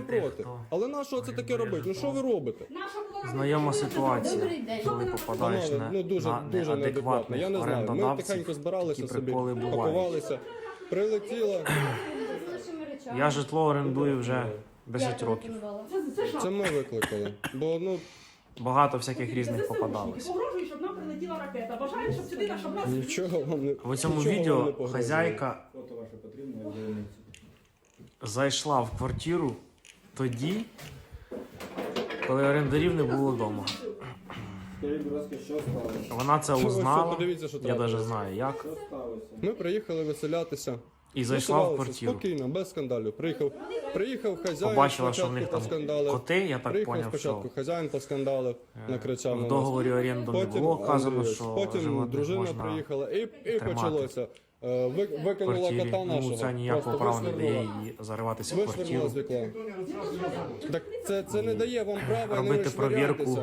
не проти. хто Але на що це таке робити? Ну що ви робите? Знайома ситуація, коли попадаєш Панове, на, ну дуже на дуже неадекватно. неадекватних Я не знаю. Ми орендодавців. тихенько збиралися такі собі, приколи бувають. пакувалися, прилетіло. Я житло орендую вже 10 років. Це ми викликали. Бо ну Багато всяких різних попадалось. Погрожують, щоб нам прилетіла ракета. Щоб сюди наша нічого вам не В цьому нічого вам не відео погрожує. хазяйка зайшла в квартиру тоді, коли орендарів не було вдома. Скажіть, будь ласка, що сталося? Вона це Що- що, узнала, подивіться, що я трапилось. навіть знаю як, Що сталося? Ми приїхали веселятися. і зайшла в квартиру. Спокійно, без скандалів. Приїхав, приїхав хазяїн, Побачила, що в них там поскандалив. коти, я так Приїхав поняв, спочатку що хазяїн поскандалив, накричав на в нас. договорі оренду не було вказано, Андрійович, що потім животних дружина можна приїхала і, і тримати почалося. Е, Ви, викинула квартирі. кота нашого. Ну це ніякого Просто права не дає її зариватися в з квартиру, вікна. Так це, це не дає вам права не робити провірку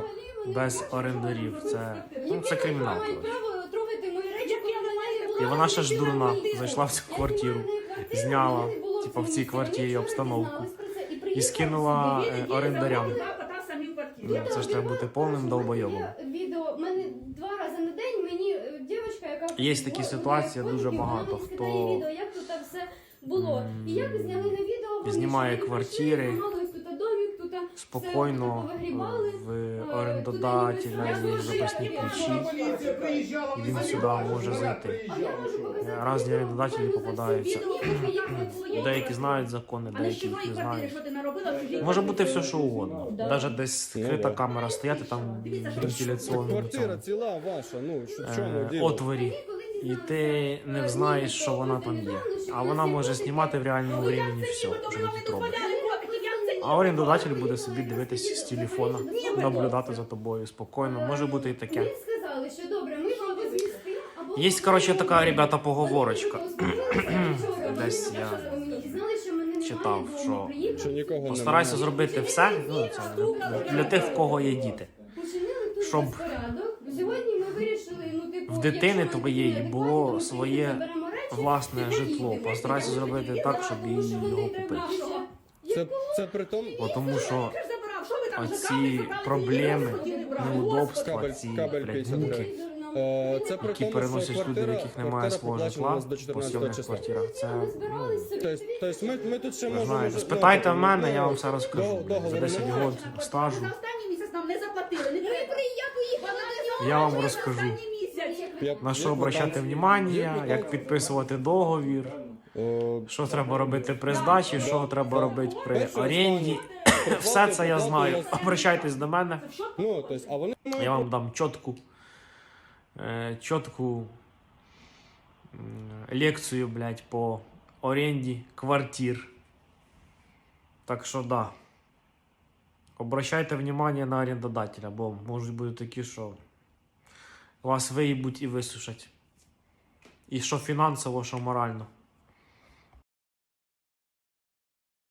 без орендарів. Це, ну, це кримінал. Мають коротше. право трогати мої речі, коли мене не. І вона ще ж дурна, зайшла в цю квартиру, зняла, типа, в цій квартирі обстановку. І скинула е, орендарям. Ну, Це ж треба бути повним долбойобом. Відео, мене два рази на день мені дівчинка, яка... Є такі ситуації дуже багато, хто, відео, як тут все було. І як зняли на відео, вони знімає квартири, прийшли, зламали ось тут домик, тут все Спокійно в Е, орендодателя туди запасні ключі, і він сюди може зайти. Показати Разні орендодателі попадаються. Деякі знають закони, деякі їх не знають. що ти наробила Може бути все, що угодно. Навіть десь Ну, скрита камера стояти там в вентиляційному Квартира цьому, ціла ваша, ну що в чому е, отворі. І ти не знаєш, що вона там є. А вона може знімати в реальному времени все, що ви тут робите. А орендодатель буде собі дивитися з телефона, наблюдати за тобою спокійно. Може бути і таке. Сказали, що добре, ми вам возвісти. Є, коротше, така, ребята, поговорочка. Десь я читав, що. Постарайся зробити все ну, це, для тих, в кого є діти. щоб Сьогодні ми вирішили, ну, типу, в дитини твоєї було своє власне житло. Постарайся зробити так, щоб що його купити. Це, це при тому, Бо тому що Ти забирав, що ви там оці проблеми, неудобства, Кабель- ці кабель блядь, 50 муки. Е, Це при які тому, переносять що люди, в квартира, яких немає квартира свого поплачена у житла нас до по 14 сьомних числа. квартирах. Це собі. Тобто, тобто ми, ми тут ще ви можемо... знаєте. ну, Спитайте в ну, мене, я ну, вам все розкажу. За 10 немає. років стажу За останній місяць нам не заплатили. Не треба. я вам розкажу. Я- На що я- обращати там- внимання, як підписувати договір, що треба робити при здачі, що треба робити при оренді. Все це я знаю. Обращайтесь до мене. Ну, тобто, Я вам дам чітку, е, чітку лекцію, блядь, по оренді квартир. Так що да. Обращайте внимание на орендодателя, бо можуть бути такі, що вас виїбуть і висушать. І що фінансово, що морально.